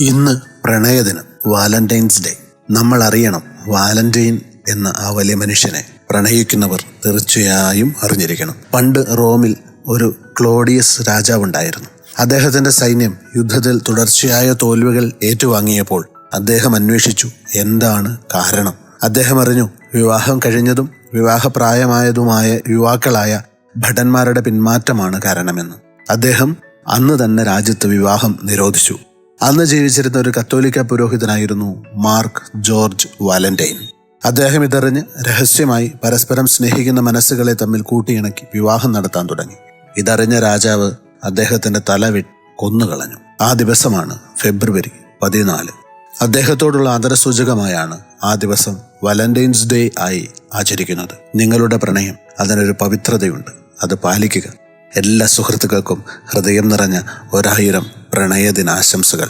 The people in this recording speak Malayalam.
ഇന്ന് പ്രണയദിനം വാലന്റൈൻസ് ഡേ. നമ്മൾ അറിയണം വാലന്റൈൻ എന്ന ആ വലിയ മനുഷ്യനെ പ്രണയിക്കുന്നവർ തീർച്ചയായും അറിഞ്ഞിരിക്കണം. പണ്ട് റോമിൽ ഒരു ക്ലോഡിയസ് രാജാവുണ്ടായിരുന്നു. അദ്ദേഹത്തിന്റെ സൈന്യം യുദ്ധത്തിൽ തുടർച്ചയായ തോൽവികൾ ഏറ്റുവാങ്ങിയപ്പോൾ അദ്ദേഹം അന്വേഷിച്ചു എന്താണ് കാരണം? അദ്ദേഹം അറിഞ്ഞു വിവാഹം കഴിഞ്ഞതും വിവാഹപ്രായമായതുമായ യുവാക്കളായ ഭടന്മാരുടെ പിന്മാറ്റമാണ് കാരണമെന്ന്. അദ്ദേഹം അന്ന് തന്നെ രാജ്യത്ത് വിവാഹം നിരോധിച്ചു. അന്ന് ജീവിച്ചിരുന്ന ഒരു കത്തോലിക്ക പുരോഹിതനായിരുന്നു മാർക്ക് ജോർജ് വാലന്റൈൻ. അദ്ദേഹം ഇതറിഞ്ഞ് രഹസ്യമായി പരസ്പരം സ്നേഹിക്കുന്ന മനസ്സുകളെ തമ്മിൽ കൂട്ടിയിണക്കി വിവാഹം നടത്താൻ തുടങ്ങി. ഇതറിഞ്ഞ രാജാവ് അദ്ദേഹത്തിന്റെ തല വിട്ട് കൊന്നുകളഞ്ഞു. ആ ദിവസമാണ് ഫെബ്രുവരി പതിനാല്. അദ്ദേഹത്തോടുള്ള ആദരസൂചകമായാണ് ആ ദിവസം വാലന്റൈൻസ് ഡേ ആയി ആചരിക്കുന്നത്. നിങ്ങളുടെ പ്രണയം അതിനൊരു പവിത്രതയുണ്ട്. അത് പാലിക്കുക. എല്ലാ സുഹൃത്തുക്കൾക്കും ഹൃദയം നിറഞ്ഞ ഒരായിരം പ്രണയദിനാശംസകൾ.